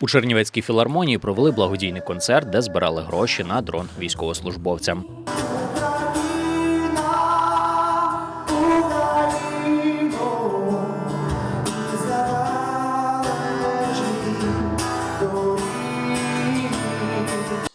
У Чернівецькій філармонії провели благодійний концерт, де збирали гроші на дрон військовослужбовцям.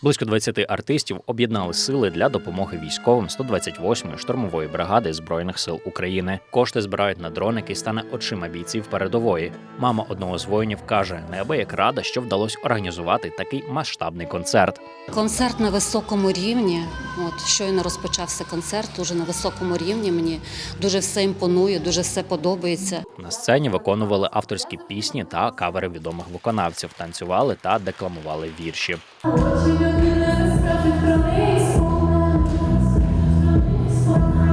Близько 20 артистів об'єднали сили для допомоги військовим 128-ї штурмової бригади збройних сил України. Кошти збирають на дрон, який стане очима бійців передової. Мама одного з воїнів каже, неабияк рада, що вдалося організувати такий масштабний концерт. Концерт на високому рівні. От щойно розпочався концерт, дуже на високому рівні. Мені дуже все імпонує, дуже все подобається. На сцені виконували авторські пісні та кавери відомих виконавців, танцювали та декламували вірші. Сповна.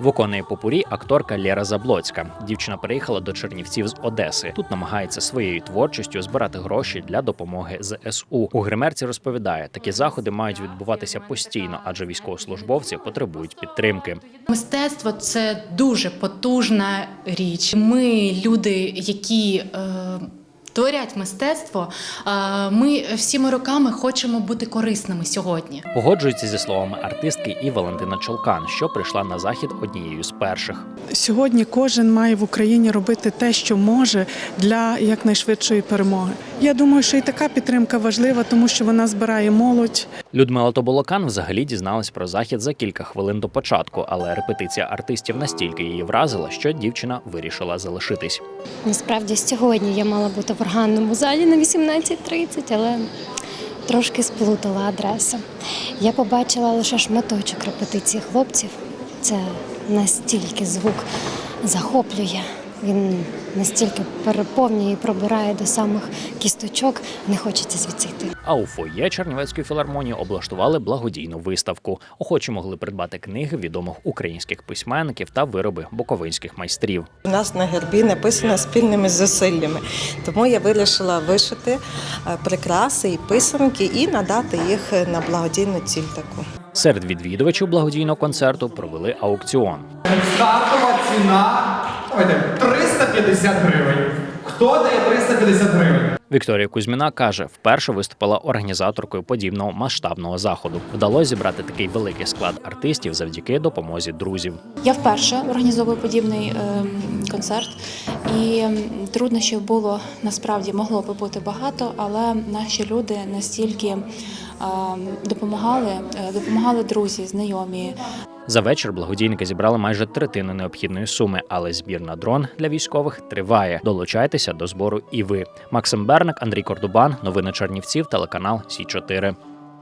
Виконує попурі акторка Лєра Заблоцька. Дівчина приїхала до Чернівців з Одеси. Тут намагається своєю творчістю збирати гроші для допомоги ЗСУ. У гримерці розповідає, такі заходи мають відбуватися постійно, адже військовослужбовці потребують підтримки. Мистецтво це дуже потужна річ. Ми люди, які е, творять мистецтво. Е, ми всіми роками хочемо бути корисними сьогодні. Погоджується зі словами артистки і Валентина Чолкан, що прийшла на захід однією з перших. Сьогодні кожен має в Україні робити те, що може для якнайшвидшої перемоги. Я думаю, що і така підтримка важлива, тому що вона збирає молодь. Людмила Тоболокан взагалі дізналась про захід за кілька хвилин до початку, але репетиція артистів настільки її вразила, що дівчина вирішила залишитись. Насправді сьогодні я мала бути в органному залі на 18.30, але трошки сплутала адресу. Я побачила лише шматочок репетиції хлопців. Це настільки звук захоплює. Він настільки переповнює і пробирає до самих кісточок, не хочеться звідси йти. А у фоє Чернівецької філармонії облаштували благодійну виставку. Охочі могли придбати книги відомих українських письменників та вироби буковинських майстрів. У нас на гербі написано спільними зусиллями, тому я вирішила вишити е, прикраси і писанки і надати їх на благодійну ціль таку. Серед відвідувачів благодійного концерту провели аукціон. Стартова ціна ой, так, 350 гривень. Хто дає 350 гривень? Вікторія Кузьміна каже, вперше виступила організаторкою подібного масштабного заходу. Вдалося зібрати такий великий склад артистів завдяки допомозі друзів. Я вперше організовую подібний ем, концерт, і труднощів було насправді могло би бути багато, але наші люди настільки ем, допомагали, е, допомагали друзі, знайомі, За вечір благодійники зібрали майже третину необхідної суми, але збір на дрон для військових триває. Долучайтеся до збору і ви. Максим Берник, Андрій Кордубан, новини Чернівців, телеканал Сі 4